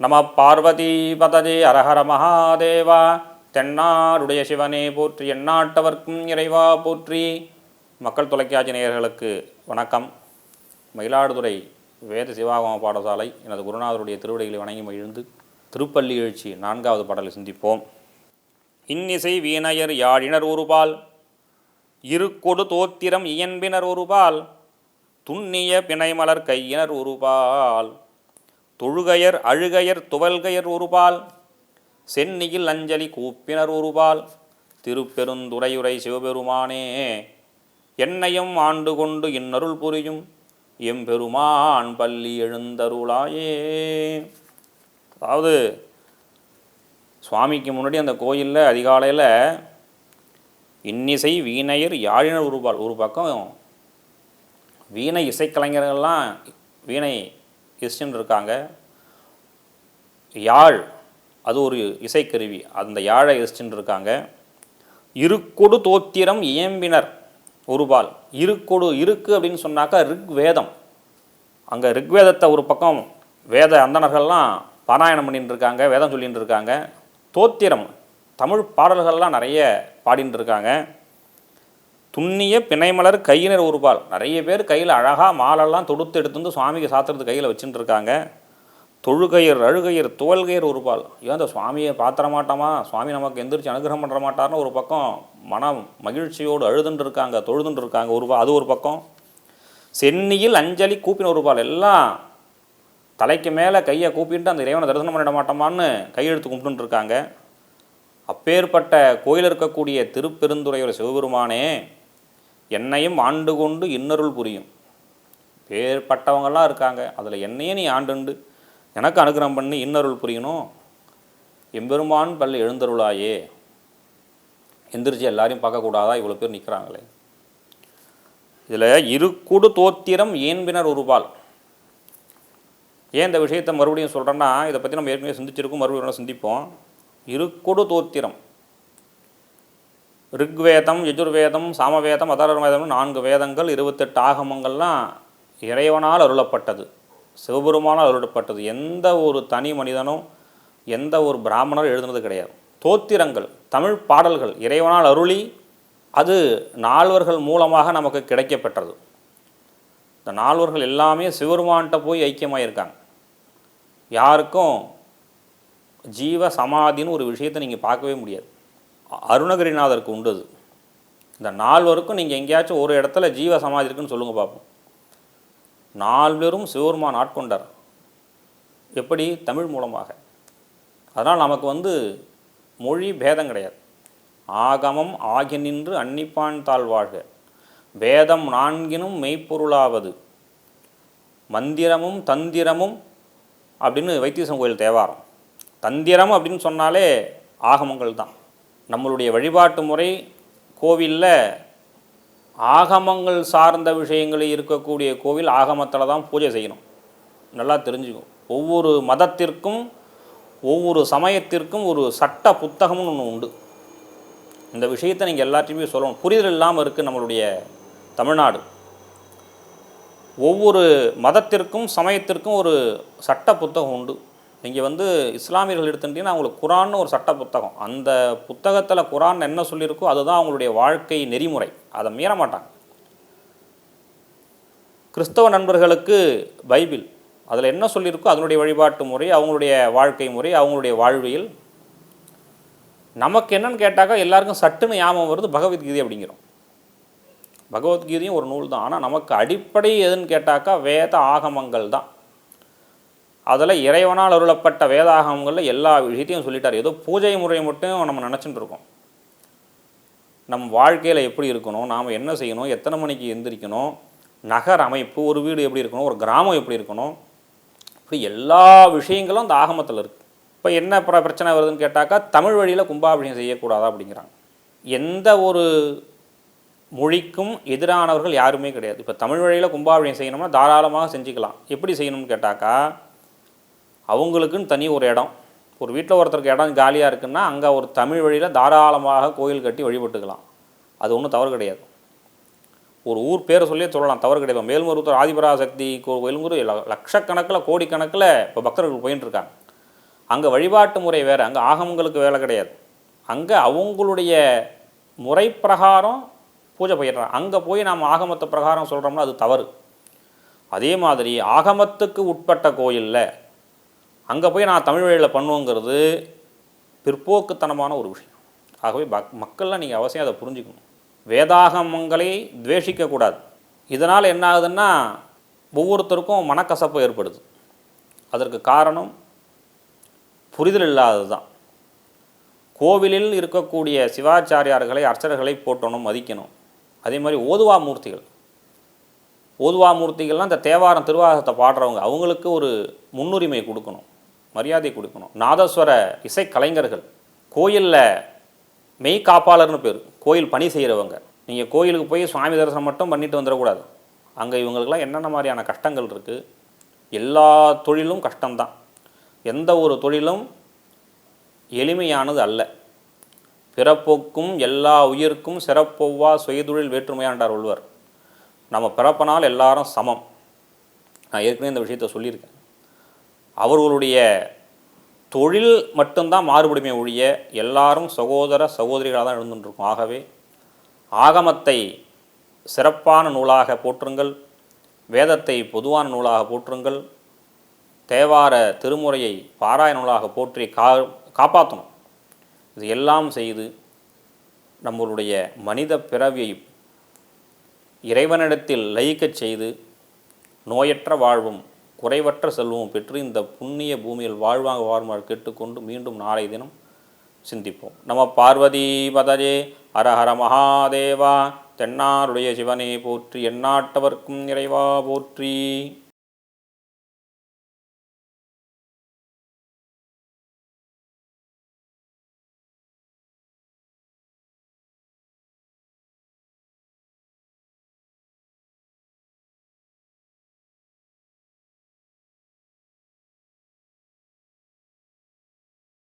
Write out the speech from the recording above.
நம பார்வதி பததி அரஹர மகாதேவா தென்னாருடைய சிவனே போற்றி எண்ணாட்டவர்க்கும் இறைவா போற்றி. மக்கள் தொலைக்காட்சி நேயர்களுக்கு வணக்கம். மயிலாடுதுறை வேத சிவாகம பாடசாலை எனது குருநாதருடைய திருவிடைகளை வணங்கி மகிழ்ந்து திருப்பள்ளி எழுச்சி நான்காவது பாடலை சிந்திப்போம். இன்னிசை வீணையர் யாழினர் ஒருபால் இருக்கொடு தோத்திரம் இயன்பினர் ஒருபால் துண்ணிய பிணைமலர் கையினர் ஒருபால். தொழுகையர் அழுகையர் துவல்கையர் ஒருபால் சென்னியில் அஞ்சலி கூப்பினர் ஒருபால். திருப்பெருந்துறையுரை சிவபெருமானே என்னையும் ஆண்டு கொண்டு இன்னருள் புரியும் எம்பெருமான் பள்ளி எழுந்தருளாயே. அதாவது சுவாமிக்கு முன்னாடி அந்த கோயிலில் அதிகாலையில் இன்னிசை வீணையர் யாழினர் உருபால் ஒரு பக்கம். வீணை இசைக்கலைஞர்கள்லாம் வீணை இசைன்னு இருக்காங்க. யாழ் அது ஒரு இசைக்கருவி. அந்த யாழை இசைன்னு இருக்காங்க. இருக்கொடு தோத்திரம் இயம்பினர் ஒருபால் இருக்கொடு இருக்கு அப்படின்னு சொன்னாக்கா ரிக்வேதம். அங்கே ரிக்வேதத்தை ஒரு பக்கம் வேத அந்தணர்கள்லாம் பாராயணம் பண்ணிட்டு இருக்காங்க வேதம் சொல்லிட்டு இருக்காங்க. தோத்திரம் தமிழ் பாடல்கள்லாம் நிறைய பாடின்னு இருக்காங்க. துண்ணிய பிணைமலர் கையினர் உருபால் நிறைய பேர் கையில் அழகாக மாலெல்லாம் தொடுத்து எடுத்து வந்து சுவாமிக்கு சாத்துறது கையில் வச்சுட்டு இருக்காங்க. தொழுகையர் அழுகையர் துவல்கையர் உருபால் ஏன் அந்த சுவாமியை பாத்திர மாட்டோமா? சுவாமி நமக்கு எந்திரிச்சு அனுகிரகம் பண்ணுற மாட்டார்னு ஒரு பக்கம் மனம் மகிழ்ச்சியோடு அழுதுன்னு இருக்காங்க தொழுதுன்னு இருக்காங்க ஒரு பா- அது ஒரு பக்கம். சென்னியில் அஞ்சலி கூப்பின ஒருபால். எல்லாம் தலைக்கு மேலே கையை கூப்பிட்டு அந்த இறைவனை தரிசனம் பண்ணிட மாட்டோமான்னு கையெழுத்து கும்பிட்டுருக்காங்க அப்பேற்பட்ட கோயில் இருக்கக்கூடிய திருப்பெருந்துறையோட சிவபெருமானே என்னையும் ஆண்டு கொண்டு இன்னருள் புரியும். பேர்பட்டவங்கெல்லாம் இருக்காங்க. அதில் என்னையே நீ ஆண்டுண்டு. எனக்கு அனுகிரகம் பண்ணி இன்னருள் புரியணும். எம்பெருமான் பள்ளி எழுந்தருளாயே. எந்திரிச்சு எல்லாரையும் பார்க்கக்கூடாதா? இவ்வளோ பேர் நிற்கிறாங்களே. இதில் இருக்குடு தோத்திரம் ஏன்பினர் ஒருபால். ஏன் இந்த விஷயத்தை மறுபடியும் சொல்கிறேன்னா இதை பற்றி நம்ம ஏற்கனவே சிந்திச்சிருக்கோம் மறுபடியும் சிந்திப்போம். இருக்குடு தோத்திரம். ரிக்வேதம் யஜுர்வேதம் சாமவேதம் அதர்வேதம் நான்கு வேதங்கள் இருபத்தெட்டு ஆகமங்கள்லாம் இறைவனால் அருளப்பட்டது. சிவபெருமானால் அருளப்பட்டது. எந்த ஒரு தனி மனிதனும் எந்த ஒரு பிராமணரும் எழுதுனது கிடையாது. தோத்திரங்கள் தமிழ் பாடல்கள் இறைவனால் அருளி அது நால்வர்கள் மூலமாக நமக்கு கிடைக்கப்பெற்றது. இந்த நால்வர்கள் எல்லாமே சிவபெருமான்கிட்ட போய் ஐக்கியமாயிருக்காங்க. யாருக்கும் ஜீவ சமாதின்னு ஒரு விஷயத்தை நீங்கள் பார்க்கவே முடியாது. அருணகிரிநாதருக்கு உண்டு அது இந்த நால்வருக்கும் நீங்கள் எங்கேயாச்சும் ஒரு இடத்துல ஜீவ சமாதி இருக்குன்னு சொல்லுங்கள் பார்ப்போம் நால்வரும் சிவருமான் ஆட்கொண்டார் எப்படி? தமிழ் மூலமாக. அதனால் நமக்கு வந்து மொழி பேதம் கிடையாது. ஆகமம் ஆகி நின்று அன்னிப்பான் தாழ் வாழ்க. பேதம் நான்கினும் மெய்ப்பொருளாவது. மந்திரமும் தந்திரமும் அப்படின்னு வைத்தீசம் கோயில் தேவாரம். தந்திரம் அப்படின்னு சொன்னாலே ஆகமங்கள் தான். நம்மளுடைய வழிபாட்டு முறை கோவிலில் ஆகமங்கள் சார்ந்த விஷயங்களில் இருக்கக்கூடிய கோவில் ஆகமத்தில் தான் பூஜை செய்யணும். நல்லா தெரிஞ்சுக்கும் ஒவ்வொரு மதத்திற்கும் ஒவ்வொரு சமயத்திற்கும் ஒரு சட்ட புத்தகம்னு ஒன்று உண்டு. இந்த விஷயத்தை நீங்கள் எல்லாத்தையுமே சொல்லணும். புரிதல் இல்லாமல் இருக்குது நம்மளுடைய தமிழ்நாடு. ஒவ்வொரு மதத்திற்கும் சமயத்திற்கும் ஒரு சட்ட புத்தகம் உண்டு. நீங்கள் வந்து இஸ்லாமியர்கள் எடுத்துட்டீங்கன்னா அவங்களுக்கு குரான்னு ஒரு சட்ட புத்தகம். அந்த புத்தகத்தில் குரான் என்ன சொல்லியிருக்கோ அதுதான் அவங்களுடைய வாழ்க்கை நெறிமுறை. அதை மீற மாட்டாங்க. கிறிஸ்தவ நண்பர்களுக்கு பைபிள். அதில் என்ன சொல்லியிருக்கோ அதனுடைய வழிபாட்டு முறை அவங்களுடைய வாழ்க்கை முறை அவங்களுடைய வாழ்வியல். நமக்கு என்னன்னு கேட்டாக்கா எல்லாருக்கும் சட்டுன்னு ஞாபகம் வருது பகவத்கீதை அப்படிங்கிறோம். பகவத்கீதையும் ஒரு நூல் தான். ஆனால் நமக்கு அடிப்படை எதுன்னு கேட்டாக்கா வேத ஆகமங்கள் தான் அதில் இறைவனால் அருளப்பட்ட வேதாகமங்களில் எல்லா விஷயத்தையும் சொல்லிட்டார். ஏதோ பூஜை முறையை மட்டும் நம்ம நினச்சிட்டு இருக்கோம். நம் வாழ்க்கையில் எப்படி இருக்கணும்? நாம் என்ன செய்யணும்? எத்தனை மணிக்கு எந்திரிக்கணும்? நகர் அமைப்பு ஒரு வீடு எப்படி இருக்கணும்? ஒரு கிராமம் எப்படி இருக்கணும்? இப்படி எல்லா விஷயங்களும் அந்த ஆகமத்தில் இருக்குது இப்போ என்ன பிர- பிரச்சனை வருதுன்னு கேட்டாக்கா தமிழ் வழியில் கும்பாபிஷேகம் செய்யக்கூடாதா அப்படிங்கிறாங்க. எந்த ஒரு மொழிக்கும் எதிரானவர்கள் யாருமே கிடையாது. இப்போ தமிழ் வழியில் கும்பாபிஷேகம் செய்யணும்னா தாராளமாக செஞ்சுக்கலாம். எப்படி செய்யணும்னு கேட்டாக்கா அவங்களுக்குன்னு தனி ஒரு இடம். ஒரு வீட்டில் ஒருத்தருக்கு இடம் காலியாக இருக்குன்னா அங்கே ஒரு தமிழ் வழியில் தாராளமாக கோயில் கட்டி வழிபட்டுக்கலாம். அது ஒன்றும் தவறு கிடையாது. ஒரு ஊர் பேரை சொல்லியே சொல்லலாம் தவறு கிடையாது. மேல்மருவத்தூர் ஆதிபராசக்தி கோயிலுங்கிறது லட்சக்கணக்கில் கோடிக்கணக்கில் இப்போ பக்தர்கள் போயின்னு இருக்காங்க அங்கே வழிபாட்டு முறை வேறு அங்கே ஆகமங்களுக்கு வேலை கிடையாது. அங்கே அவங்களுடைய முறை பிரகாரம் பூஜை பண்ணிடுறாங்க அங்கே போய் நாம் ஆகமத்தை பிரகாரம் சொல்கிறோம்னா அது தவறு. அதே மாதிரி ஆகமத்துக்கு உட்பட்ட கோயிலில் அங்கே போய் நான் தமிழ் வழியில் பண்ணுவோங்கிறது பிற்போக்குத்தனமான ஒரு விஷயம். ஆகவே பக் மக்கள்லாம் நீங்கள் அவசியம் அதை புரிஞ்சுக்கணும். வேதாகமங்களை துவேஷிக்கக்கூடாது இதனால் என்ன ஆகுதுன்னா ஒவ்வொருத்தருக்கும் மனக்கசப்பு ஏற்படுது. அதற்கு காரணம் புரிதல் இல்லாதது தான் கோவிலில் இருக்கக்கூடிய சிவாச்சாரியார்களை அர்ச்சகர்களை போட்டணும் மதிக்கணும். அதே மாதிரி ஓதுவா மூர்த்திகள். ஓதுவா மூர்த்திகள்லாம் இந்த தேவாரம் திருவாகத்தை பாடுறவங்க அவங்களுக்கு ஒரு முன்னுரிமை கொடுக்கணும். மரியாதை கொடுக்கணும். நாதஸ்வர இசை கலைஞர்கள் கோயிலில் மெய் காப்பாளர்னு பேர். கோயில் பணி செய்கிறவங்க நீங்கள் கோயிலுக்கு போய் சுவாமி தரிசனம் மட்டும் பண்ணிட்டு வந்துடக்கூடாது. அங்கே இவங்களுக்கெல்லாம் என்னென்ன மாதிரியான கஷ்டங்கள் இருக்குது எல்லா தொழிலும் கஷ்டம்தான். எந்த ஒரு தொழிலும் எளிமையானது அல்ல. பிறப்போக்கும் எல்லா உயிர்க்கும் சிறப்பொவ்வா சுயதொழில் வேற்றுமையாண்டார் உள்வர் நம்ம பிறப்பனால் எல்லாரும் சமம். நான் ஏற்கனவே இந்த விஷயத்த சொல்லியிருக்கேன். அவர்களுடைய தொழில் மட்டும்தான் மாறுபடுமே ஒழிய எல்லாரும் சகோதர சகோதரிகளாக தான் இருந்துருக்கும் ஆகவே ஆகமத்தை சிறப்பான நூலாக போற்றுங்கள் வேதத்தை பொதுவான நூலாக போற்றுங்கள் தேவார திருமுறையை பாராய நூலாக போற்றி கா காப்பாற்றணும். இது எல்லாம் செய்து நம்மளுடைய மனித பிறவியை இறைவனிடத்தில் லயிக்கச் செய்து நோயற்ற வாழ்வும் குறைவற்ற செல்வம் பெற்று இந்த புண்ணிய பூமியில் வாழ்வாங்க வாழ்மாறு கேட்டுக்கொண்டு மீண்டும் நாளை தினம் சிந்திப்போம். நம பார்வதி பதஜே ஹரஹர மகாதேவா தென்னாருடைய சிவனே போற்றி எண்ணாட்டவர்க்கும் நிறைவா போற்றி.